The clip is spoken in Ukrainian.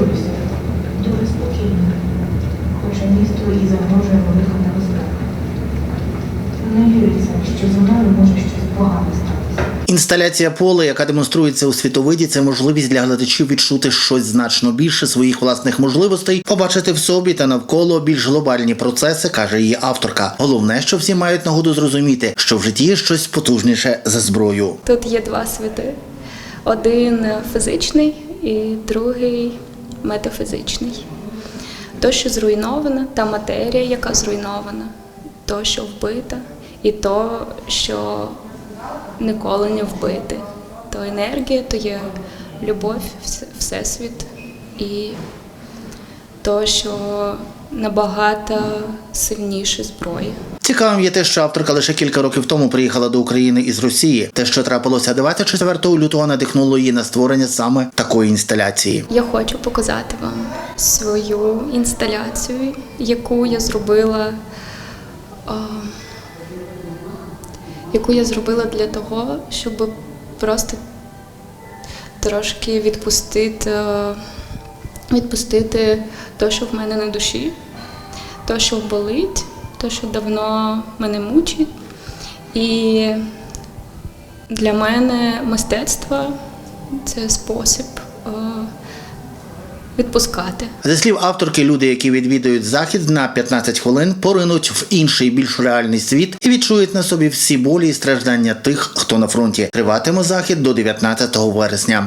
Я. Дуже спокійно. Хоча місту і загрожує велика небезпека. Не віриться, що зі мною може щось погане статися. Інсталяція поле, яка демонструється у світовиді, це можливість для глядачів відчути щось значно більше своїх власних можливостей, побачити в собі та навколо більш глобальні процеси, каже її авторка. Головне, що всі мають нагоду зрозуміти, що в житті є щось потужніше за зброю. Тут є два світи: один фізичний і другий метафізичний. То, що зруйнована, та матерія, яка зруйнована, то, що вбита, і то, що ніколи не вбити. То енергія, то є любов, всесвіт і то, що набагато сильніше зброї. Цікавим є те, що авторка лише кілька років тому приїхала до України із Росії. Те, що трапилося 24 лютого, надихнуло її на створення саме такої інсталяції. Я хочу показати вам свою інсталяцію, яку я зробила, а, яку я зробила для того, щоб просто трошки відпустити, відпустити те, що в мене на душі, те, що болить, те, що давно мене мучить. І для мене мистецтво це спосіб е, відпускати. Зі слів авторки, люди, які відвідують захід на 15 хвилин, поринуть в інший більш реальний світ і відчують на собі всі болі і страждання тих, хто на фронті. Триватиме захід до 19 вересня.